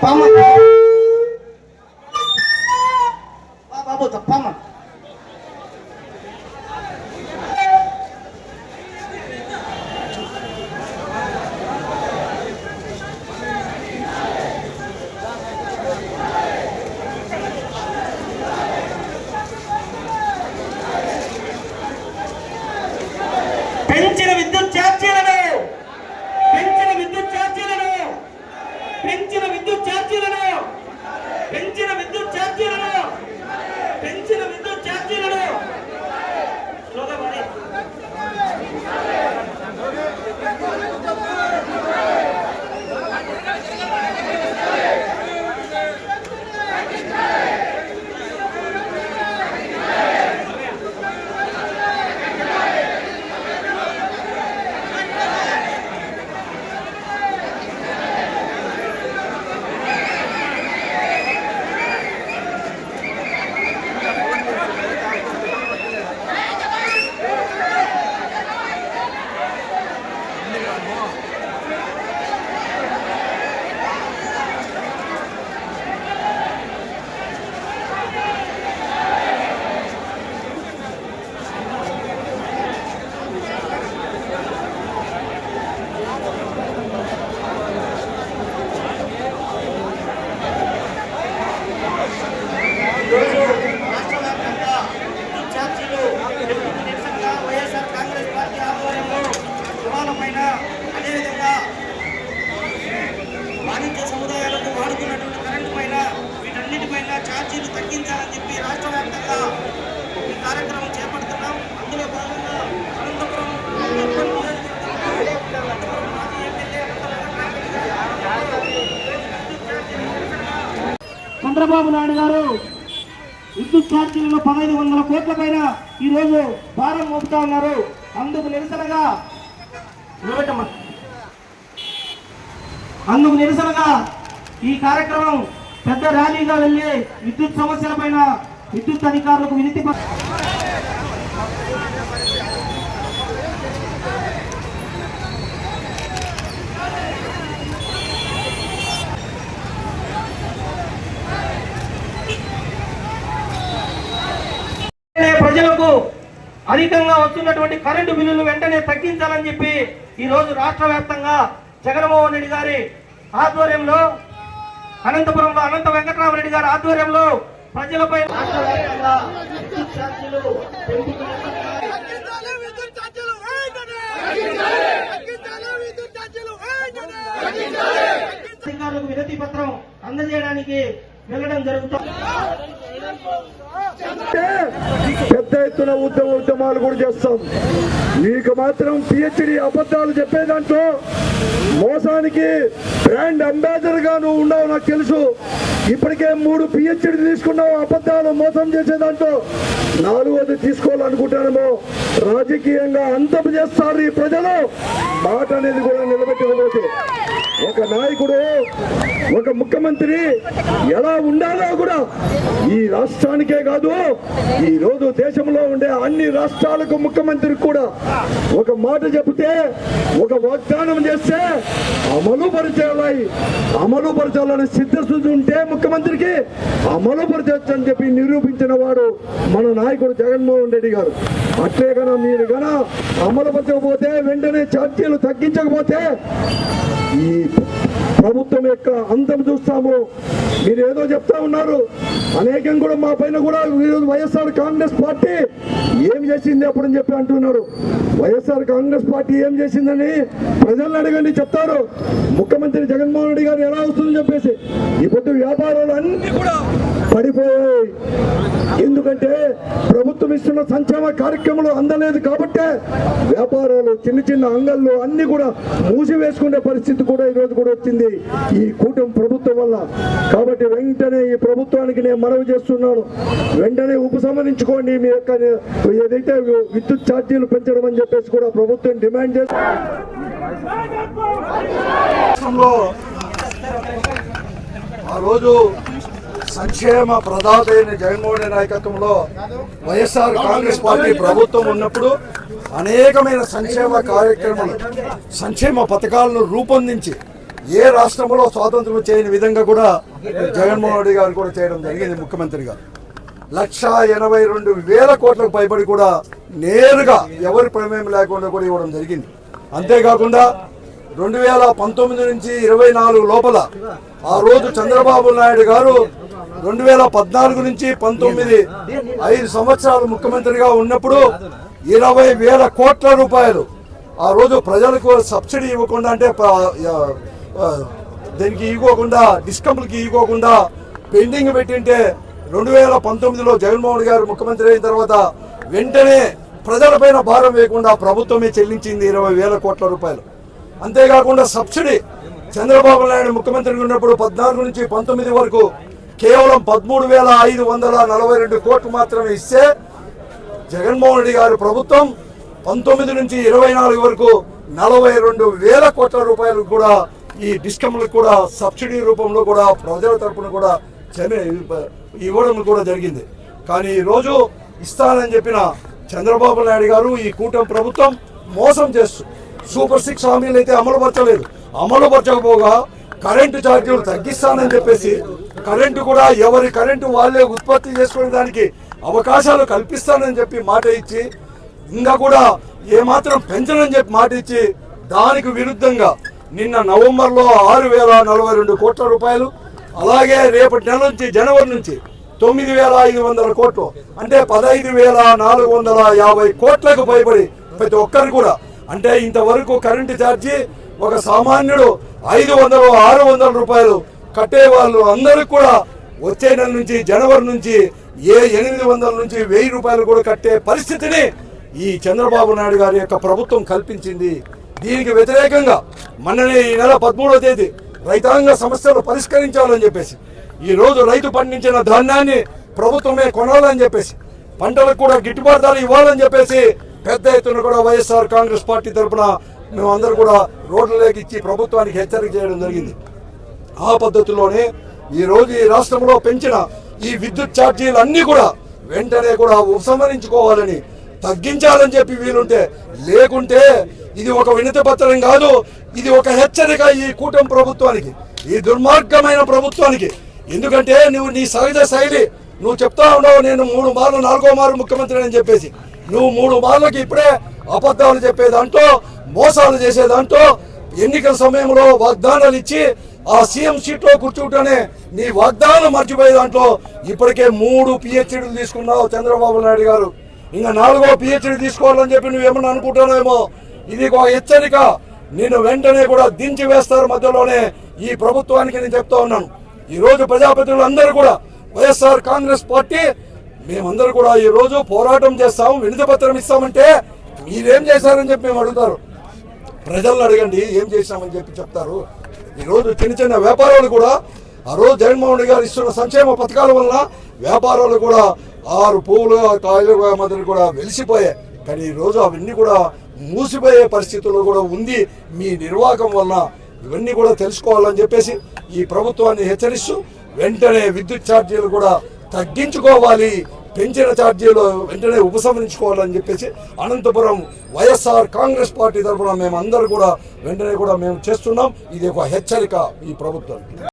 Palma. పెంచిన విద్యుత్ ఛార్జీలను పెంచిన విద్యుత్ ఛార్జీలను పెంచిన విద్యుత్ ఛార్జీలను స్లోగా పాడి. ఈరోజు రాష్ట్ర వ్యాప్తంగా విద్యుత్ ఛార్జీలు పెరుగుతున్న నిరసనగా వైఎస్ఆర్ కాంగ్రెస్ పార్టీ ఆధ్వర్యంలో గృహాలపైన అదేవిధంగా వాణిజ్య సముదాయాలకు వాడుతున్నటువంటి కరెంటు పైన వీటన్నిటిపైన ఛార్జీలు తగ్గించాలని చెప్పి రాష్ట్ర వ్యాప్తంగా ఈ కార్యక్రమం చేపడుతున్నాం అందులో భాగంగా అనంతపురం అనంతపురం నియోజకవర్గంలో అనంతపురం మాజీ ఎమ్మెల్యే చంద్రబాబు నాయుడు గారు విద్యుత్ ఛార్జీలలో పదహైదు వందల కోట్ల పైన ఈ రోజు భారం మోపుతా ఉన్నారు. అందుకు నిరసనగా అందుకు నిరసనగా ఈ కార్యక్రమం పెద్ద ర్యాలీగా వెళ్ళి విద్యుత్ సమస్యలపైన విద్యుత్ అధికారులకు వినతి ప- వెంటనే ప్రజలకు అధికంగా వస్తున్నటువంటి కరెంటు బిల్లులు వెంటనే తగ్గించాలని చెప్పి ఈరోజు రాష్ట్ర వ్యాప్తంగా జగన్మోహన్ రెడ్డి గారి ఆధ్వర్యంలో అనంతపురంలో అనంత వెంకటరామరెడ్డి గారి ఆధ్వర్యంలో ప్రజలపై రాష్ట్ర వ్యాప్తంగా విద్యుత్ ఛార్జీలు అధికారులకు వినతి పత్రం అందజేయడానికి వెళ్ళడం జరుగుతుంది. పెద్ద ఎత్తున ఉద్యమ ఉద్యమాలు కూడా చేస్తాం. మీకు మాత్రం పిహెచ్డి అబద్ధాలు చెప్పేదాంట్లో మోసానికి బ్రాండ్ అంబాసిడర్గా నువ్వు ఉన్నావు నాకు తెలుసు. ఇప్పటికే మూడు పిహెచ్డి తీసుకున్నావు అబద్ధాలు మోసం చేసేదాంట్లో నాలుగోది తీసుకోవాలనుకుంటానేమో రాజకీయంగా అంతం చేస్తారు ఈ ప్రజలు. మాట అనేది కూడా నిలబెట్టకపోతే ఒక నాయకుడు ఒక ముఖ్యమంత్రి ఎలా ఉండాలో కూడా ఈ రాష్ట్రానికే కాదు ఈ రోజు దేశంలో ఉండే అన్ని రాష్ట్రాలకు ముఖ్యమంత్రి కూడా ఒక మాట చెబితే ఒక వాగ్దానం చేస్తే అమలు పరచాలి. అమలు పరచాలని సిద్ధశుద్ధి ఉంటే ముఖ్యమంత్రికి అమలు పరచవచ్చు అని చెప్పి నిరూపించిన వాడు మన నాయకుడు జగన్మోహన్ రెడ్డి గారు. అట్లే కనుక మీరు గన అమలు పరచకపోతే వెంటనే ఛార్జీలు తగ్గించకపోతే ఈ ప్రభుత్వం యొక్క అందం చూస్తాము. మీరు ఏదో చెప్తా ఉన్నారు. అనేకం కూడా మా పైన కూడా ఈరోజు వైఎస్ఆర్ కాంగ్రెస్ పార్టీ ఏం చేసింది అప్పుడని చెప్పి అంటున్నారు. వైఎస్ఆర్ కాంగ్రెస్ పార్టీ ఏం చేసిందని ప్రజలను అడగండి చెప్తారు. ముఖ్యమంత్రి జగన్మోహన్ రెడ్డి గారు ఎలా వస్తుందని చెప్పేసి. ఈ వ్యాపారాలు అన్ని కూడా పడిపోయాయి. ఎందుకంటే ప్రభుత్వం ఇస్తున్న సంక్షేమ కార్యక్రమాలు అందలేదు కాబట్టే వ్యాపారాలు చిన్న చిన్న అంగళ్ళు అన్ని కూడా మూసివేసుకునే పరిస్థితి కూడా ఈ రోజు కూడా వచ్చింది. ఈ కూటమి ప్రభుత్వం వల్ల. కాబట్టి వెంటనే ఈ ప్రభుత్వానికి నేను మనవి చేస్తున్నాను. వెంటనే ఉపసంహరించుకోండి మీ యొక్క ఏదైతే విద్యుత్ ఛార్జీలు పెంచడం అని చెప్పేసి కూడా ప్రభుత్వం డిమాండ్ చేస్తుంది ఆ రోజు సంక్షేమ ప్రదాత అయిన జగన్మోహన్ రెడ్డి నాయకత్వంలో వైఎస్ఆర్ కాంగ్రెస్ పార్టీ ప్రభుత్వం ఉన్నప్పుడు అనేకమైన సంక్షేమ కార్యక్రమాలు సంక్షేమ పథకాలను రూపొందించి ఏ రాష్ట్రంలో స్వాతంత్రం చేయని విధంగా కూడా జగన్మోహన్ రెడ్డి గారు కూడా చేయడం జరిగింది ముఖ్యమంత్రిగా. లక్ష ఎనభై రెండు వేల కోట్లకు పైబడి కూడా నేరుగా ఎవరి ప్రమేయం లేకుండా కూడా ఇవ్వడం జరిగింది. అంతేకాకుండా రెండు వేల పంతొమ్మిది నుంచి ఇరవై నాలుగు లోపల ఆ రోజు చంద్రబాబు నాయుడు గారు రెండు వేల పద్నాలుగు నుంచి పంతొమ్మిది ఐదు సంవత్సరాలు ముఖ్యమంత్రిగా ఉన్నప్పుడు ఇరవై వేల కోట్ల రూపాయలు. ఆ రోజు ప్రజలకు సబ్సిడీ ఇవ్వకుండా అంటే దీనికి ఇవ్వకుండా డిస్కంపులకి ఇవ్వకుండా పెండింగ్ పెట్టింటే రెండు వేల పంతొమ్మిదిలో జగన్మోహన్ గారు ముఖ్యమంత్రి అయిన తర్వాత వెంటనే ప్రజలపైన భారం వేయకుండా ప్రభుత్వమే చెల్లించింది ఇరవై వేల కోట్ల రూపాయలు. అంతేకాకుండా సబ్సిడీ చంద్రబాబు నాయుడు ముఖ్యమంత్రిగా ఉన్నప్పుడు పద్నాలుగు నుంచి పంతొమ్మిది వరకు కేవలం పదమూడు వేల ఐదు వందల నలభై రెండు కోట్లు మాత్రమే ఇస్తే జగన్మోహన్ రెడ్డి గారి ప్రభుత్వం పంతొమ్మిది నుంచి ఇరవై నాలుగు వరకు నలభై రెండు వేల కోట్ల రూపాయలు కూడా ఈ డిస్కమ్లకు కూడా సబ్సిడీ రూపంలో కూడా ప్రజల తరపున కూడా చెన్న- ఇవ్వడం కూడా జరిగింది. కానీ ఈరోజు ఇస్తానని చెప్పిన చంద్రబాబు నాయుడు గారు ఈ కూటమి ప్రభుత్వం మోసం చేస్తూ సూపర్ సిక్స్ హామీలు అయితే అమలుపరచలేదు అమలుపరచకపోగా కరెంటు ఛార్జీలు తగ్గిస్తానని చెప్పేసి కరెంటు కూడా ఎవరి కరెంటు వాళ్ళే ఉత్పత్తి చేసుకునే అవకాశాలు కల్పిస్తానని చెప్పి మాట ఇచ్చి ఇంకా కూడా ఏమాత్రం పెంచనని చెప్పి మాట ఇచ్చి దానికి విరుద్ధంగా నిన్న నవంబర్లో ఆరు వేల నలభై రెండు కోట్ల రూపాయలు అలాగే రేపటి నెల నుంచి జనవరి నుంచి తొమ్మిది వేల ఐదు వందల కోట్లు అంటే పదహైదు వేల నాలుగు వందల యాభై కోట్లకు భయపడి ప్రతి ఒక్కరు కూడా అంటే ఇంతవరకు కరెంటు ఛార్జీ ఒక సామాన్యుడు ఐదు వందలు ఆరు వందల రూపాయలు కట్టే వాళ్ళు అందరికి కూడా వచ్చే నెల నుంచి జనవరి నుంచి ఏ ఎనిమిది వందల నుంచి వెయ్యి రూపాయలు కూడా కట్టే పరిస్థితిని ఈ చంద్రబాబు నాయుడు గారి యొక్క ప్రభుత్వం కల్పించింది. దీనికి వ్యతిరేకంగా మొన్ననే ఈ నెల పదమూడవ తేదీ రైతాంగ సమస్యలు పరిష్కరించాలని చెప్పేసి ఈ రోజు రైతు పండించిన ధాన్యాన్ని ప్రభుత్వమే కొనాలని చెప్పేసి పంటలకు కూడా గిట్టుబాటు ధర ఇవ్వాలని చెప్పేసి పెద్ద ఎత్తున కూడా వైఎస్ఆర్ కాంగ్రెస్ పార్టీ తరఫున మేమందరూ కూడా రోడ్లలోకి ఇచ్చి ప్రభుత్వానికి హెచ్చరిక చేయడం జరిగింది. ఆ పద్ధతిలోనే ఈ రోజు ఈ రాష్ట్రంలో పెంచిన ఈ విద్యుత్ ఛార్జీలు అన్నీ కూడా వెంటనే కూడా ఉపసంహరించుకోవాలని తగ్గించాలని చెప్పి వీలుంటే లేకుంటే ఇది ఒక వినతి పత్రం కాదు ఇది ఒక హెచ్చరిక ఈ కూటమి ప్రభుత్వానికి ఈ దుర్మార్గమైన ప్రభుత్వానికి. ఎందుకంటే నువ్వు నీ సహజ శైలి నువ్వు చెప్తా ఉండవు నేను మూడు మార్లు నాలుగో మారు ముఖ్యమంత్రి అని చెప్పేసి. నువ్వు మూడు మార్లకి ఇప్పుడే అబద్ధాలు చెప్పేదాంట్లో మోసాలు చేసేదాంట్లో ఎన్నికల సమయంలో వాగ్దానాలు ఇచ్చి ఆ సీఎం సీట్లో కూర్చుంటేనే నీ వాగ్దానం మర్చిపోయే దాంట్లో ఇప్పటికే మూడు పిహెచ్డీలు తీసుకున్నావు చంద్రబాబు నాయుడు గారు. ఇంకా నాలుగో పిహెచ్డీ తీసుకోవాలని చెప్పి నువ్వేమన్నా అనుకుంటానేమో ఇది ఒక హెచ్చరిక. నేను వెంటనే కూడా దించి వేస్తారు మధ్యలోనే ఈ ప్రభుత్వానికి నేను చెప్తా ఉన్నాను. ఈ రోజు ప్రజాప్రతినిధులు అందరూ కూడా వైఎస్ఆర్ కాంగ్రెస్ పార్టీ మేమందరూ కూడా ఈ రోజు పోరాటం చేస్తాం వినతి పత్రం ఇస్తామంటే మీరేం చేశారని చెప్పి మేము అడుగుతారు. ప్రజలను అడగండి ఏం చేశామని చెప్పి చెప్తారు. ఈరోజు చిన్న చిన్న వ్యాపారాలు కూడా ఆ రోజు జగన్మోహన్ రెడ్డి గారు ఇస్తున్న సంక్షేమ పథకాల వల్ల వ్యాపారాలు కూడా ఆరు పువ్వులు కాయలు మాదిరి కూడా వెలిసిపోయాయి. కానీ ఈ రోజు అవన్నీ కూడా మూసిపోయే పరిస్థితుల్లో కూడా ఉంది మీ నిర్వాహకం వలన. ఇవన్నీ కూడా తెలుసుకోవాలని చెప్పేసి ఈ ప్రభుత్వాన్ని హెచ్చరిస్తూ వెంటనే విద్యుత్ ఛార్జీలు కూడా తగ్గించుకోవాలి. పెంచిన ఛార్జీలు వెంటనే ఉపసంహరించుకోవాలని చెప్పేసి అనంతపురం వైఎస్ఆర్ కాంగ్రెస్ పార్టీ తరఫున మేము అందరూ కూడా వెంటనే కూడా మేము చేస్తున్నాం. ఇది ఒక హెచ్చరిక ఈ ప్రభుత్వం